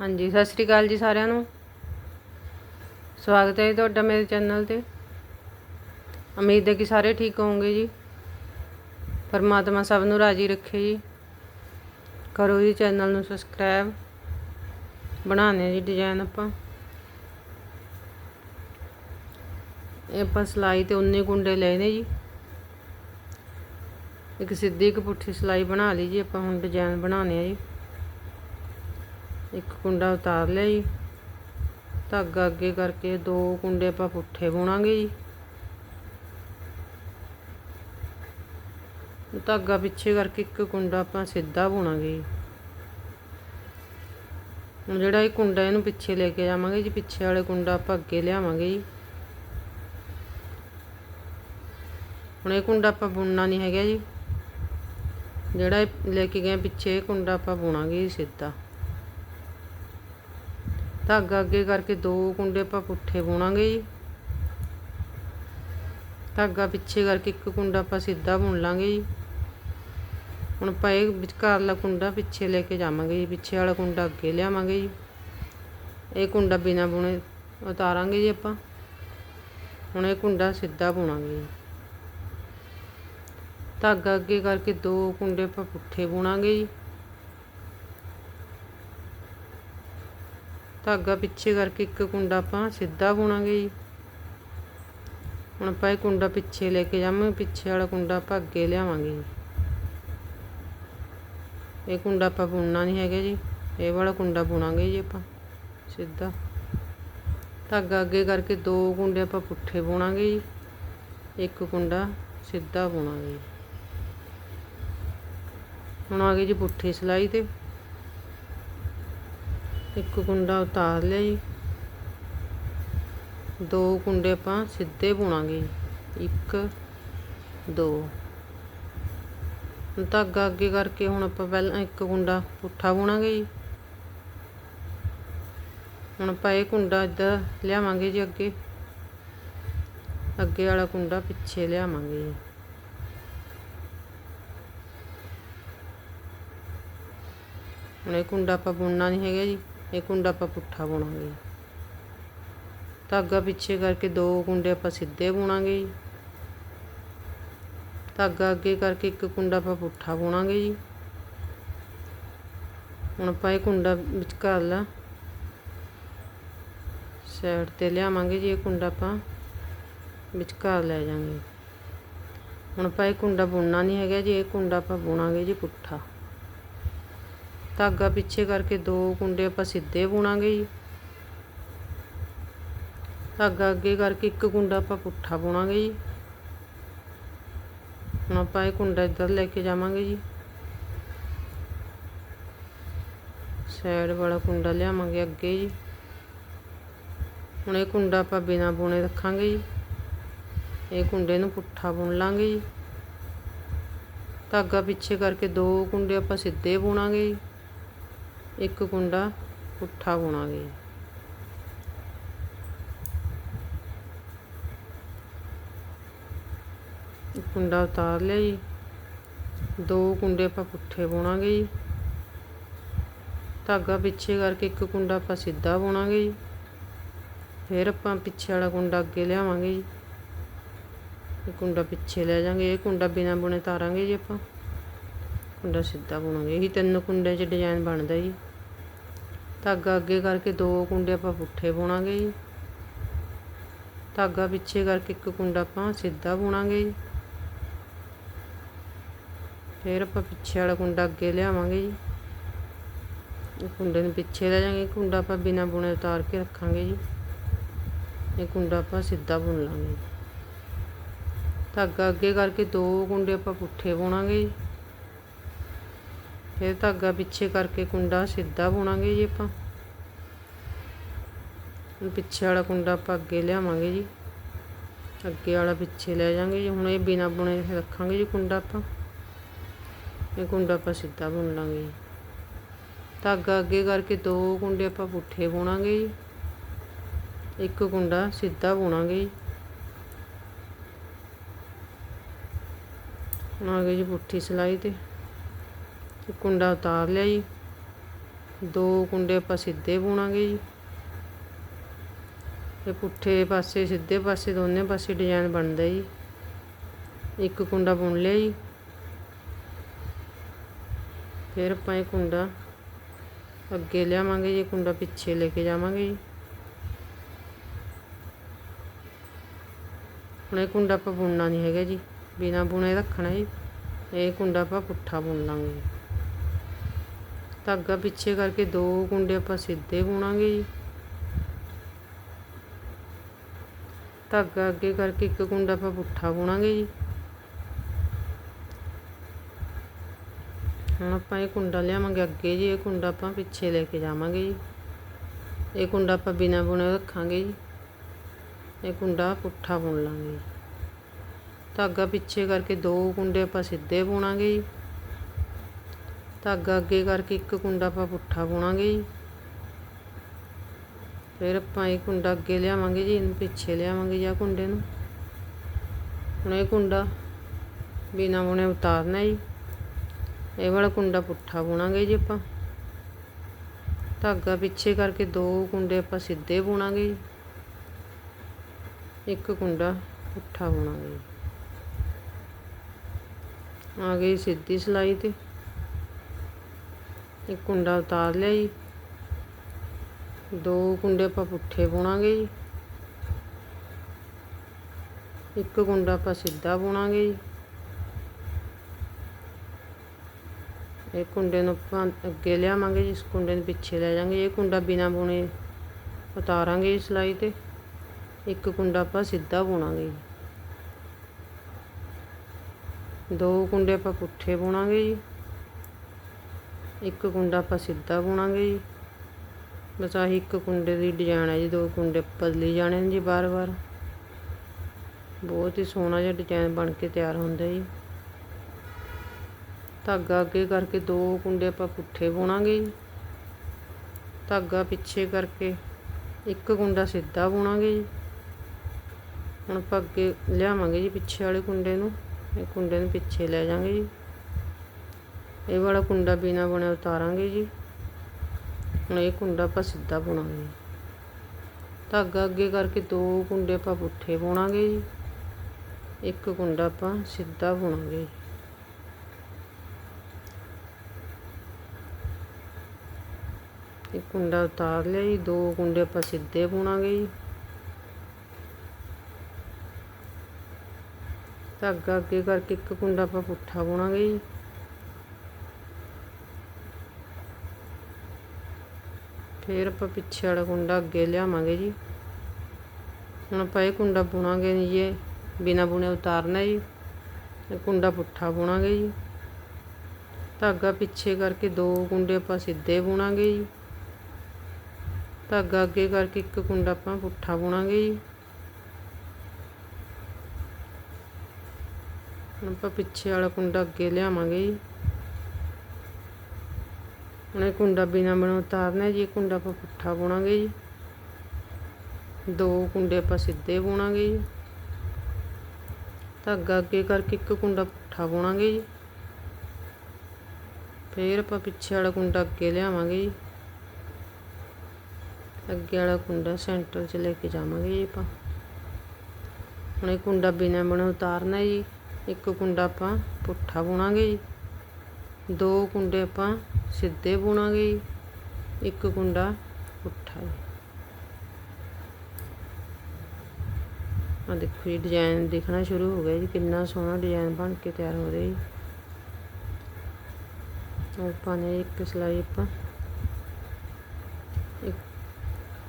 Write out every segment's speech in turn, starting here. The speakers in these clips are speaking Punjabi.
ਹਾਂਜੀ, ਸਤਿ ਸ਼੍ਰੀ ਅਕਾਲ ਜੀ ਸਾਰਿਆਂ ਨੂੰ। ਸਵਾਗਤ ਹੈ ਜੀ ਤੁਹਾਡਾ ਮੇਰੇ ਚੈਨਲ ਤੇ। ਉਮੀਦ ਹੈ ਕਿ ਸਾਰੇ ਠੀਕ ਹੋਵੋਗੇ ਜੀ। ਪਰਮਾਤਮਾ ਸਭ ਨੂੰ ਰਾਜੀ ਰੱਖੇ ਜੀ। ਕਰੋ ਜੀ ਚੈਨਲ ਨੂੰ ਸਬਸਕ੍ਰਾਈਬ। ਬਣਾਉਣੇ ਜੀ ਡਿਜ਼ਾਈਨ ਆਪਾਂ। ਇਹ ਆਪਾਂ ਸਿਲਾਈ ਤੇ ਉਨੇ ਕੁੰਡੇ ਲਏ ਨੇ ਜੀ। ਇੱਕ ਸਿੱਧੀ ਇੱਕ ਪੁੱਠੀ ਸਿਲਾਈ ਬਣਾ ਲਈ ਜੀ, ਆਪਾਂ ਹੁਣ ਡਿਜ਼ਾਈਨ ਬਣਾਉਣੇ ਆ ਜੀ। ਇੱਕ ਕੁੰਡਾ ਉਤਾਰ ਲਿਆ ਜੀ। ਧਾਗਾ ਅੱਗੇ ਕਰਕੇ ਦੋ ਕੁੰਡੇ ਆਪਾਂ ਪੁੱਠੇ ਬੁਣਾਂਗੇ ਜੀ। ਧਾਗਾ ਪਿੱਛੇ ਕਰਕੇ ਇੱਕ ਕੁੰਡਾ ਆਪਾਂ ਸਿੱਧਾ ਬੁਣਾਂਗੇ ਜੀ। ਹੁਣ ਜਿਹੜਾ ਇਹ ਕੁੰਡਾ ਇਹਨੂੰ ਪਿੱਛੇ ਲੈ ਕੇ ਜਾਵਾਂਗੇ ਜੀ, ਪਿੱਛੇ ਵਾਲੇ ਕੁੰਡਾ ਆਪਾਂ ਅੱਗੇ ਲਿਆਵਾਂਗੇ ਜੀ। ਹੁਣ ਇਹ ਕੁੰਡਾ ਆਪਾਂ ਬੁਣਨਾ ਨਹੀਂ ਹੈਗਾ ਜੀ। ਜਿਹੜਾ ਇਹ ਲੈ ਕੇ ਗਏ ਪਿੱਛੇ, ਇਹ ਕੁੰਡਾ ਆਪਾਂ ਬੁਣਾਂਗੇ ਜੀ ਸਿੱਧਾ। ਧਾਗਾ ਅੱਗੇ ਕਰਕੇ ਦੋ ਕੁੰਡੇ ਆਪਾਂ ਪੁੱਠੇ ਬੁਣਾਂਗੇ ਜੀ। ਧਾਗਾ ਪਿੱਛੇ ਕਰਕੇ ਇੱਕ ਕੁੰਡਾ ਆਪਾਂ ਸਿੱਧਾ ਬੁਣ ਲਾਂਗੇ ਜੀ। ਹੁਣ ਆਪਾਂ ਇਹ ਵਿਚਕਾਰਲਾ ਕੁੰਡਾ ਪਿੱਛੇ ਲੈ ਕੇ ਜਾਵਾਂਗੇ ਜੀ, ਪਿੱਛੇ ਵਾਲਾ ਕੁੰਡਾ ਅੱਗੇ ਲਿਆਵਾਂਗੇ ਜੀ। ਇਹ ਕੁੰਡਾ ਬਿਨਾ ਬੁਣੇ ਉਤਾਰਾਂਗੇ ਜੀ ਆਪਾਂ। ਹੁਣ ਇਹ ਕੁੰਡਾ ਸਿੱਧਾ ਬੁਣਾਂਗੇ ਜੀ। ਧਾਗਾ ਅੱਗੇ ਕਰਕੇ ਦੋ ਕੁੰਡੇ ਆਪਾਂ ਪੁੱਠੇ ਬੁਣਾਂਗੇ ਜੀ। ਧਾਗਾ ਪਿੱਛੇ ਕਰਕੇ ਇੱਕ ਕੁੰਡਾ ਆਪਾਂ ਸਿੱਧਾ ਬੁਣਾਂਗੇ ਜੀ। ਹੁਣ ਆਪਾਂ ਇਹ ਕੁੰਡਾ ਪਿੱਛੇ ਲੈ ਕੇ ਜਾਵਾਂਗੇ, ਪਿੱਛੇ ਵਾਲਾ ਕੁੰਡਾ ਆਪਾਂ ਅੱਗੇ ਲਿਆਵਾਂਗੇ ਜੀ। ਇਹ ਕੁੰਡਾ ਆਪਾਂ ਬੁਣਨਾ ਨਹੀਂ ਹੈਗਾ ਜੀ, ਇਹ ਵਾਲਾ ਕੁੰਡਾ ਬੁਣਾਂਗੇ ਜੀ ਆਪਾਂ, ਸਿੱਧਾ। ਧਾਗਾ ਅੱਗੇ ਕਰਕੇ ਦੋ ਕੁੰਡੇ ਆਪਾਂ ਪੁੱਠੇ ਬੁਣਾਂਗੇ ਜੀ, ਇੱਕ ਕੁੰਡਾ ਸਿੱਧਾ ਬੁਣਾਂਗੇ ਜੀ। ਹੁਣ ਆ ਗਈ ਜੀ ਪੁੱਠੀ ਸਿਲਾਈ ਤੇ। ਇੱਕ ਕੁੰਡਾ ਉਤਾਰ ਲਿਆ ਜੀ। ਦੋ ਕੁੰਡੇ ਆਪਾਂ ਸਿੱਧੇ ਬੁਣਾਂਗੇ ਇੱਕ, ਦੋ। ਹੁਣ ਧਾਗਾ ਅੱਗੇ ਕਰਕੇ ਹੁਣ ਆਪਾਂ ਪਹਿਲਾਂ ਇੱਕ ਕੁੰਡਾ ਪੁੱਠਾ ਬੁਣਾਂਗੇ ਜੀ। ਹੁਣ ਆਪਾਂ ਇਹ ਕੁੰਡਾ ਇੱਧਰ ਲਿਆਵਾਂਗੇ ਜੀ ਅੱਗੇ। ਅੱਗੇ ਵਾਲਾ ਕੁੰਡਾ ਪਿੱਛੇ ਲਿਆਵਾਂਗੇ ਜੀ। ਹੁਣ ਇਹ ਕੁੰਡਾ ਆਪਾਂ ਬੁਣਨਾ ਨਹੀਂ ਹੈਗਾ ਜੀ। ਇਹ ਕੁੰਡਾ ਆਪਾਂ ਪੁੱਠਾ ਬੁਣਾਂਗੇ। ਧਾਗਾ ਪਿੱਛੇ ਕਰਕੇ ਦੋ ਕੁੰਡੇ ਆਪਾਂ ਸਿੱਧੇ ਬੁਣਾਂਗੇ ਜੀ। ਧਾਗਾ ਅੱਗੇ ਕਰਕੇ ਇੱਕ ਕੁੰਡਾ ਆਪਾਂ ਪੁੱਠਾ ਬੁਣਾਂਗੇ ਜੀ। ਹੁਣ ਆਪਾਂ ਇਹ ਕੁੰਡਾ ਵਿਚਕਾਰਲਾ ਸਾਈਡ ਤੇ ਲਿਆਵਾਂਗੇ ਜੀ, ਇਹ ਕੁੰਡਾ ਆਪਾਂ ਵਿਚਕਾਰ ਲੈ ਜਾਵਾਂਗੇ। ਹੁਣ ਆਪਾਂ ਇਹ ਕੁੰਡਾ ਬੁਣਨਾ ਨਹੀਂ ਹੈਗਾ ਜੀ, ਇਹ ਕੁੰਡਾ ਆਪਾਂ ਬੁਣਾਂਗੇ ਜੀ ਪੁੱਠਾ। ਧਾਗਾ ਪਿੱਛੇ ਕਰਕੇ ਦੋ ਕੁੰਡੇ ਆਪਾਂ ਸਿੱਧੇ ਬੁਣਾਂਗੇ ਜੀ। ਧਾਗਾ ਅੱਗੇ ਕਰਕੇ ਇੱਕ ਕੁੰਡਾ ਆਪਾਂ ਪੁੱਠਾ ਬੁਣਾਂਗੇ ਜੀ। ਹੁਣ ਆਪਾਂ ਇਹ ਕੁੰਡਾ ਇੱਧਰ ਲੈ ਕੇ ਜਾਵਾਂਗੇ ਜੀ। ਸਾਈਡ ਵਾਲਾ ਕੁੰਡਾ ਲਿਆਵਾਂਗੇ ਅੱਗੇ ਜੀ। ਹੁਣ ਇਹ ਕੁੰਡਾ ਆਪਾਂ ਬਿਨਾ ਬੁਣੇ ਰੱਖਾਂਗੇ ਜੀ। ਇਹ ਕੁੰਡੇ ਨੂੰ ਪੁੱਠਾ ਬੁਣ ਲਾਂਗੇ ਜੀ। ਧਾਗਾ ਪਿੱਛੇ ਕਰਕੇ ਦੋ ਕੁੰਡੇ ਆਪਾਂ ਸਿੱਧੇ ਬੁਣਾਂਗੇ ਜੀ। ਇੱਕ ਕੁੰਡਾ ਪੁੱਠਾ ਬੁਣਾਂਗੇ ਇੱਕ ਕੁੰਡਾ ਉਤਾਰ ਲਿਆ ਜੀ। ਦੋ ਕੁੰਡੇ ਆਪਾਂ ਪੁੱਠੇ ਬੁਣਾਂਗੇ ਜੀ। ਧਾਗਾ ਪਿੱਛੇ ਕਰਕੇ ਇੱਕ ਕੁੰਡਾ ਆਪਾਂ ਸਿੱਧਾ ਬੁਣਾਂਗੇ ਜੀ। ਫਿਰ ਆਪਾਂ ਪਿੱਛੇ ਵਾਲਾ ਕੁੰਡਾ ਅੱਗੇ ਲਿਆਵਾਂਗੇ ਜੀ। ਇਹ ਕੁੰਡਾ ਪਿੱਛੇ ਲੈ ਜਾਾਂਗੇ ਇਹ ਕੁੰਡਾ ਬਿਨਾ ਬੁਣੇ ਤਾਰਾਂਗੇ ਜੀ ਆਪਾਂ। ਕੁੰਡਾ ਸਿੱਧਾ ਬੁਣਾਂਗੇ ਇਹੀ ਤਿੰਨ ਕੁੰਡੇ 'ਚ ਡਿਜ਼ਾਈਨ ਬਣਦਾ ਜੀ। ਧਾਗਾ ਅੱਗੇ ਕਰਕੇ ਦੋ ਕੁੰਡੇ ਆਪਾਂ ਪੁੱਠੇ ਬੁਣਾਂਗੇ ਜੀ। ਧਾਗਾ ਪਿੱਛੇ ਕਰਕੇ ਇੱਕ ਕੁੰਡਾ ਆਪਾਂ ਸਿੱਧਾ ਬੁਣਾਂਗੇ ਜੀ। ਫਿਰ ਆਪਾਂ ਪਿੱਛੇ ਵਾਲਾ ਕੁੰਡਾ ਅੱਗੇ ਲਿਆਵਾਂਗੇ ਜੀ। ਇਹ ਕੁੰਡੇ ਨੂੰ ਪਿੱਛੇ ਲੈ ਜਾਾਂਗੇ ਕੁੰਡਾ ਆਪਾਂ ਬਿਨਾ ਬੁਣੇ ਉਤਾਰ ਕੇ ਰੱਖਾਂਗੇ ਜੀ। ਇਹ ਕੁੰਡਾ ਆਪਾਂ ਸਿੱਧਾ ਬੁਣ ਲਾਂਗੇ ਧਾਗਾ ਅੱਗੇ ਕਰਕੇ ਦੋ ਕੁੰਡੇ ਆਪਾਂ ਪੁੱਠੇ ਬੁਣਾਂਗੇ ਜੀ। ਫਿਰ ਧਾਗਾ ਪਿੱਛੇ ਕਰਕੇ ਕੁੰਡਾ ਸਿੱਧਾ ਬੁਣਾਂਗੇ ਜੀ ਆਪਾਂ। ਹੁਣ ਪਿੱਛੇ ਵਾਲਾ ਕੁੰਡਾ ਆਪਾਂ ਅੱਗੇ ਲਿਆਵਾਂਗੇ ਜੀ। ਅੱਗੇ ਵਾਲਾ ਪਿੱਛੇ ਲੈ ਜਾਾਂਗੇ ਜੀ। ਹੁਣ ਇਹ ਬਿਨਾ ਬੁਣੇ ਰੱਖਾਂਗੇ ਜੀ ਕੁੰਡਾ ਆਪਾਂ। ਇਹ ਕੁੰਡਾ ਆਪਾਂ ਸਿੱਧਾ ਬੁਣ ਲਾਂਗੇ ਜੀ। ਧਾਗਾ ਅੱਗੇ ਕਰਕੇ ਦੋ ਕੁੰਡੇ ਆਪਾਂ ਪੁੱਠੇ ਬੁਣਾਂਗੇ ਜੀ। ਇੱਕ ਕੁੰਡਾ ਸਿੱਧਾ ਬੁਣਾਂਗੇ ਜੀ। ਹੁਣ ਆ ਗਈ ਜੀ ਪੁੱਠੀ ਸਿਲਾਈ ਤੇ। ਕੁੰਡਾ ਉਤਾਰ ਲਿਆ ਜੀ। ਦੋ ਕੁੰਡੇ ਆਪਾਂ ਸਿੱਧੇ ਬੁਣਾਂਗੇ ਜੀ। ਤੇ ਪੁੱਠੇ ਪਾਸੇ, ਸਿੱਧੇ ਪਾਸੇ ਦੋਨੇ ਪਾਸੇ ਡਿਜ਼ਾਈਨ ਬਣਦਾ ਜੀ। ਇੱਕ ਕੁੰਡਾ ਬੁਣ ਲਿਆ ਜੀ। ਫਿਰ ਆਪਾਂ ਇਹ ਕੁੰਡਾ ਅੱਗੇ ਲਿਆਵਾਂਗੇ ਜੀ, ਕੁੰਡਾ ਪਿੱਛੇ ਲੈ ਕੇ ਜਾਵਾਂਗੇ ਜੀ। ਹੁਣ ਇਹ ਕੁੰਡਾ ਆਪਾਂ ਬੁਣਨਾ ਨਹੀਂ ਹੈਗਾ ਜੀ। ਬਿਨਾ ਬੁਣੇ ਰੱਖਣਾ ਜੀ। ਇਹ ਕੁੰਡਾ ਆਪਾਂ ਪੁੱਠਾ ਬੁਣ ਲਾਂਗੇ ਜੀ। ਧਾਗਾ ਪਿੱਛੇ ਕਰਕੇ ਦੋ ਕੁੰਡੇ ਆਪਾਂ ਸਿੱਧੇ ਬੁਣਾਂਗੇ ਜੀ। ਧਾਗਾ ਅੱਗੇ ਕਰਕੇ ਇੱਕ ਕੁੰਡਾ ਆਪਾਂ ਪੁੱਠਾ ਬੁਣਾਂਗੇ ਜੀ। ਹੁਣ ਆਪਾਂ ਇਹ ਕੁੰਡਾ ਲਿਆਵਾਂਗੇ ਅੱਗੇ ਜੀ, ਇਹ ਕੁੰਡਾ ਆਪਾਂ ਪਿੱਛੇ ਲੈ ਕੇ ਜਾਵਾਂਗੇ ਜੀ। ਇਹ ਕੁੰਡਾ ਆਪਾਂ ਬਿਨਾ ਬੁਣੇ ਰੱਖਾਂਗੇ ਜੀ। ਇਹ ਕੁੰਡਾ ਪੁੱਠਾ ਬੁਣ ਲਾਂਗੇ ਜੀ। ਧਾਗਾ ਪਿੱਛੇ ਕਰਕੇ ਦੋ ਕੁੰਡੇ ਆਪਾਂ ਸਿੱਧੇ ਬੁਣਾਂਗੇ ਜੀ। ਧਾਗਾ ਅੱਗੇ ਕਰਕੇ ਇੱਕ ਕੁੰਡਾ ਆਪਾਂ ਪੁੱਠਾ ਬੁਣਾਂਗੇ ਜੀ। ਫਿਰ ਆਪਾਂ ਇਹ ਕੁੰਡਾ ਅੱਗੇ ਲਿਆਵਾਂਗੇ ਜੀ, ਇਹਨੂੰ ਪਿੱਛੇ ਲਿਆਵਾਂਗੇ ਜਾਂ ਕੁੰਡੇ ਨੂੰ। ਹੁਣ ਇਹ ਕੁੰਡਾ ਬਿਨਾ ਬੁਣੇ ਉਤਾਰਨਾ ਜੀ। ਇਹ ਵਾਲਾ ਕੁੰਡਾ ਪੁੱਠਾ ਬੁਣਾਂਗੇ ਜੀ ਆਪਾਂ। ਧਾਗਾ ਪਿੱਛੇ ਕਰਕੇ ਦੋ ਕੁੰਡੇ ਆਪਾਂ ਸਿੱਧੇ ਬੁਣਾਂਗੇ ਜੀ। ਇੱਕ ਕੁੰਡਾ ਪੁੱਠਾ ਬੁਣਾਂਗੇ ਜੀ। ਆ ਗਈ ਸਿੱਧੀ ਸਲਾਈ ਤੇ। ਇੱਕ ਕੁੰਡਾ ਉਤਾਰ ਲਿਆ ਜੀ। ਦੋ ਕੁੰਡੇ ਆਪਾਂ ਪੁੱਠੇ ਬੁਣਾਂਗੇ ਜੀ। ਇੱਕ ਕੁੰਡਾ ਆਪਾਂ ਸਿੱਧਾ ਬੁਣਾਂਗੇ ਜੀ। ਇਹ ਕੁੰਡੇ ਨੂੰ ਆਪਾਂ ਅੱਗੇ ਲਿਆਵਾਂਗੇ ਜੀ, ਇਸ ਕੁੰਡੇ ਨੂੰ ਪਿੱਛੇ ਲੈ ਜਾਵਾਂਗੇ। ਇਹ ਕੁੰਡਾ ਬਿਨਾ ਬੁਣੇ ਉਤਾਰਾਂਗੇ ਜੀ ਸਲਾਈ ਤੇ। ਇੱਕ ਕੁੰਡਾ ਆਪਾਂ ਸਿੱਧਾ ਬੁਣਾਂਗੇ ਜੀ। ਦੋ ਕੁੰਡੇ ਆਪਾਂ ਪੁੱਠੇ ਬੁਣਾਂਗੇ ਜੀ। ਇੱਕ ਕੁੰਡਾ ਆਪਾਂ ਸਿੱਧਾ ਬੁਣਾਂਗੇ ਜੀ। ਬਸ ਆਹੀ ਇੱਕ ਕੁੰਡੇ ਦੀ ਡਿਜ਼ਾਈਨ ਹੈ ਜੀ, ਦੋ ਕੁੰਡੇ ਬਦਲੀ ਜਾਣੇ ਨੇ ਜੀ ਬਾਰ-ਬਾਰ ਬਹੁਤ ਹੀ ਸੋਹਣਾ ਜਿਹਾ ਡਿਜ਼ਾਈਨ ਬਣ ਕੇ ਤਿਆਰ ਹੁੰਦਾ ਜੀ। ਧਾਗਾ ਅੱਗੇ ਕਰਕੇ ਦੋ ਕੁੰਡੇ ਆਪਾਂ ਪੁੱਠੇ ਬੁਣਾਂਗੇ ਜੀ। ਧਾਗਾ ਪਿੱਛੇ ਕਰਕੇ ਇੱਕ ਕੁੰਡਾ ਸਿੱਧਾ ਬੁਣਾਂਗੇ ਜੀ। ਹੁਣ ਆਪਾਂ ਅੱਗੇ ਲਿਆਵਾਂਗੇ ਜੀ ਪਿੱਛੇ ਵਾਲੇ ਕੁੰਡੇ ਨੂੰ। ਇਹ ਕੁੰਡੇ ਨੂੰ ਪਿੱਛੇ ਲੈ ਜਾਵਾਂਗੇ ਜੀ। ਇਹ ਵਾਲਾ ਕੁੰਡਾ ਬਿਨਾ ਬੁਣੇ ਉਤਾਰਾਂਗੇ ਜੀ। ਹੁਣ ਇਹ ਕੁੰਡਾ ਆਪਾਂ ਸਿੱਧਾ ਬੁਣਾਂਗੇ। ਧਾਗਾ ਅੱਗੇ ਕਰਕੇ ਦੋ ਕੁੰਡੇ ਆਪਾਂ ਪੁੱਠੇ ਬੁਣਾਂਗੇ ਜੀ। ਇੱਕ ਕੁੰਡਾ ਆਪਾਂ ਸਿੱਧਾ ਬੁਣਾਂਗੇ। ਇਹ ਕੁੰਡਾ ਉਤਾਰ ਲਿਆ ਜੀ, ਦੋ ਕੁੰਡੇ ਆਪਾਂ ਸਿੱਧੇ ਬੁਣਾਂਗੇ ਜੀ। ਧਾਗਾ ਅੱਗੇ ਕਰਕੇ ਇੱਕ ਕੁੰਡਾ ਆਪਾਂ ਪੁੱਠਾ ਬੁਣਾਂਗੇ ਜੀ। ਫਿਰ ਆਪਾਂ ਪਿੱਛੇ ਵਾਲਾ ਕੁੰਡਾ ਅੱਗੇ ਲਿਆਵਾਂਗੇ ਜੀ। ਹੁਣ ਆਪਾਂ ਇਹ ਕੁੰਡਾ ਬੁਣਾਂਗੇ ਨਹੀਂ ਜੀ, ਇਹ ਬਿਨਾ ਬੁਣੇ ਉਤਾਰਨਾ ਜੀ। ਇਹ ਕੁੰਡਾ ਪੁੱਠਾ ਬੁਣਾਂਗੇ ਜੀ। ਧਾਗਾ ਪਿੱਛੇ ਕਰਕੇ ਦੋ ਕੁੰਡੇ ਆਪਾਂ ਸਿੱਧੇ ਬੁਣਾਂਗੇ ਜੀ। ਧਾਗਾ ਅੱਗੇ ਕਰਕੇ ਇੱਕ ਕੁੰਡਾ ਆਪਾਂ ਪੁੱਠਾ ਬੁਣਾਂਗੇ ਜੀ। ਹੁਣ ਆਪਾਂ ਪਿੱਛੇ ਵਾਲਾ ਕੁੰਡਾ ਅੱਗੇ ਲਿਆਵਾਂਗੇ ਜੀ। ਹੁਣ ਇਹ ਕੁੰਡਾ ਬਿਨਾ ਬਣੇ ਉਤਾਰਨਾ ਜੀ, ਇਹ ਕੁੰਡਾ ਆਪਾਂ ਪੁੱਠਾ ਬੁਣਾਂਗੇ ਜੀ। ਦੋ ਕੁੰਡੇ ਆਪਾਂ ਸਿੱਧੇ ਬੁਣਾਂਗੇ ਜੀ। ਧਾਗਾ ਅੱਗੇ ਕਰਕੇ ਇੱਕ ਕੁੰਡਾ ਪੁੱਠਾ ਬੁਣਾਂਗੇ ਜੀ। ਫੇਰ ਆਪਾਂ ਪਿੱਛੇ ਵਾਲਾ ਕੁੰਡਾ ਅੱਗੇ ਲਿਆਵਾਂਗੇ ਜੀ। ਅੱਗੇ ਵਾਲਾ ਕੁੰਡਾ ਸੈਂਟਰ 'ਚ ਲੈ ਕੇ ਜਾਵਾਂਗੇ ਜੀ ਆਪਾਂ। ਹੁਣ ਇਹ ਕੁੰਡਾ ਬਿਨਾ ਬਣੇ ਉਤਾਰਨਾ ਜੀ, ਇੱਕ ਕੁੰਡਾ ਆਪਾਂ ਪੁੱਠਾ ਬੁਣਾਂਗੇ ਜੀ। ਦੋ ਕੁੰਡੇ ਆਪਾਂ ਸਿੱਧੇ ਬੁਣਾਂਗੇ ਜੀ। ਇੱਕ ਕੁੰਡਾ ਪੁੱਠਾ ਆ ਦੇਖੋ ਜੀ ਡਿਜ਼ਾਈਨ ਦਿਖਣਾ ਸ਼ੁਰੂ ਹੋ ਗਿਆ ਜੀ। ਕਿੰਨਾ ਸੋਹਣਾ ਡਿਜ਼ਾਈਨ ਬਣ ਕੇ ਤਿਆਰ ਹੋ ਰਿਹਾ ਜੀ। ਆਪਾਂ ਨੇ ਇੱਕ ਸਲਾਈ ਆਪਾਂ ਇੱਕ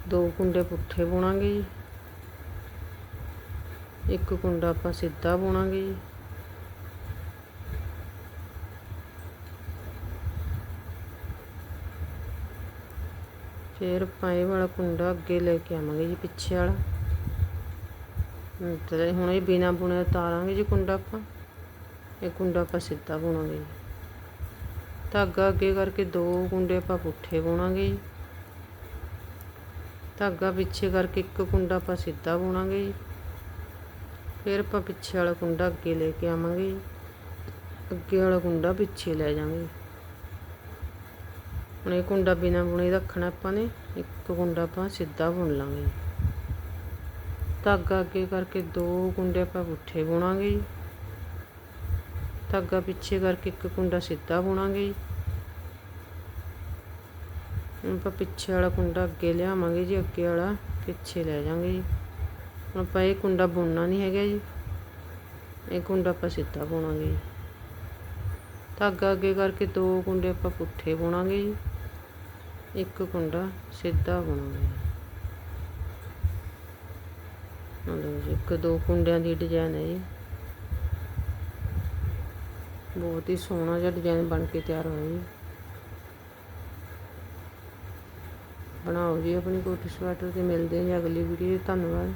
ਦੋ ਕੁੰਡੇ ਪੁੱਠੇ ਬੁਣਾਂਗੇ ਜੀ। ਇੱਕ ਕੁੰਡਾ ਆਪਾਂ ਸਿੱਧਾ ਬੁਣਾਂਗੇ ਜੀ। ਫਿਰ ਆਪਾਂ ਇਹ ਵਾਲਾ ਕੁੰਡਾ ਅੱਗੇ ਲੈ ਕੇ ਆਵਾਂਗੇ ਜੀ, ਪਿੱਛੇ ਵਾਲਾ। ਤੇ ਹੁਣ ਇਹ ਬਿਨਾ ਬੁਣੇ ਉਤਾਰਾਂਗੇ ਜੀ ਕੁੰਡਾ ਆਪਾਂ। ਇਹ ਕੁੰਡਾ ਆਪਾਂ ਸਿੱਧਾ ਬੁਣਾਂਗੇ ਜੀ। ਧਾਗਾ ਅੱਗੇ ਕਰਕੇ ਦੋ ਕੁੰਡੇ ਆਪਾਂ ਪੁੱਠੇ ਬੁਣਾਂਗੇ ਜੀ। ਧਾਗਾ ਪਿੱਛੇ ਕਰਕੇ ਇੱਕ ਕੁੰਡਾ ਆਪਾਂ ਸਿੱਧਾ ਬੁਣਾਂਗੇ ਜੀ। ਫਿਰ ਆਪਾਂ ਪਿੱਛੇ ਵਾਲਾ ਕੁੰਡਾ ਅੱਗੇ ਲੈ ਕੇ ਆਵਾਂਗੇ ਜੀ। ਅੱਗੇ ਵਾਲਾ ਕੁੰਡਾ ਪਿੱਛੇ ਲੈ ਜਾਵਾਂਗੇ ਹੁਣ ਇਹ ਕੁੰਡਾ ਬਿਨਾ ਬੁਣੇ ਰੱਖਣਾ ਆਪਾਂ ਨੇ, ਇੱਕ ਕੁੰਡਾ ਆਪਾਂ ਸਿੱਧਾ ਬੁਣ ਲਾਂਗੇ। ਧਾਗਾ ਅੱਗੇ ਕਰਕੇ ਦੋ ਕੁੰਡੇ ਆਪਾਂ ਪੁੱਠੇ ਬੁਣਾਂਗੇ ਜੀ। ਧਾਗਾ ਪਿੱਛੇ ਕਰਕੇ ਇੱਕ ਕੁੰਡਾ ਸਿੱਧਾ ਬੁਣਾਂਗੇ ਜੀ। ਹੁਣ ਆਪਾਂ ਪਿੱਛੇ ਵਾਲਾ ਕੁੰਡਾ ਅੱਗੇ ਲਿਆਵਾਂਗੇ ਜੀ, ਅੱਗੇ ਵਾਲਾ ਪਿੱਛੇ ਲੈ ਜਾਵਾਂਗੇ ਜੀ। ਹੁਣ ਆਪਾਂ ਇਹ ਕੁੰਡਾ ਬੁਣਨਾ ਨਹੀਂ ਹੈਗਾ ਜੀ। ਇਹ ਕੁੰਡਾ ਆਪਾਂ ਸਿੱਧਾ ਬੁਣਾਂਗੇ ਜੀ। ਧਾਗਾ ਅੱਗੇ ਕਰਕੇ ਦੋ ਕੁੰਡੇ ਆਪਾਂ ਪੁੱਠੇ ਬੁਣਾਂਗੇ ਜੀ। ਇੱਕ ਕੁੰਡਾ ਸਿੱਧਾ ਬਣਾਉਣਾ ਆਹ ਲਓ ਜੀ, ਇੱਕ ਦੋ ਕੁੰਡਿਆਂ ਦੀ ਡਿਜ਼ਾਈਨ ਹੈ ਜੀ। ਬਹੁਤ ਹੀ ਸੋਹਣਾ ਜਿਹਾ ਡਿਜ਼ਾਈਨ ਬਣ ਕੇ ਤਿਆਰ ਹੋਇਆ ਜੀ। ਬਣਾਓ ਜੀ ਆਪਣੀ ਕੋਟੀ ਸਵੈਟਰ ਤੇ ਮਿਲਦੇ ਹਾਂ ਜੀ ਅਗਲੀ ਵੀਡੀਓ ਧੰਨਵਾਦ।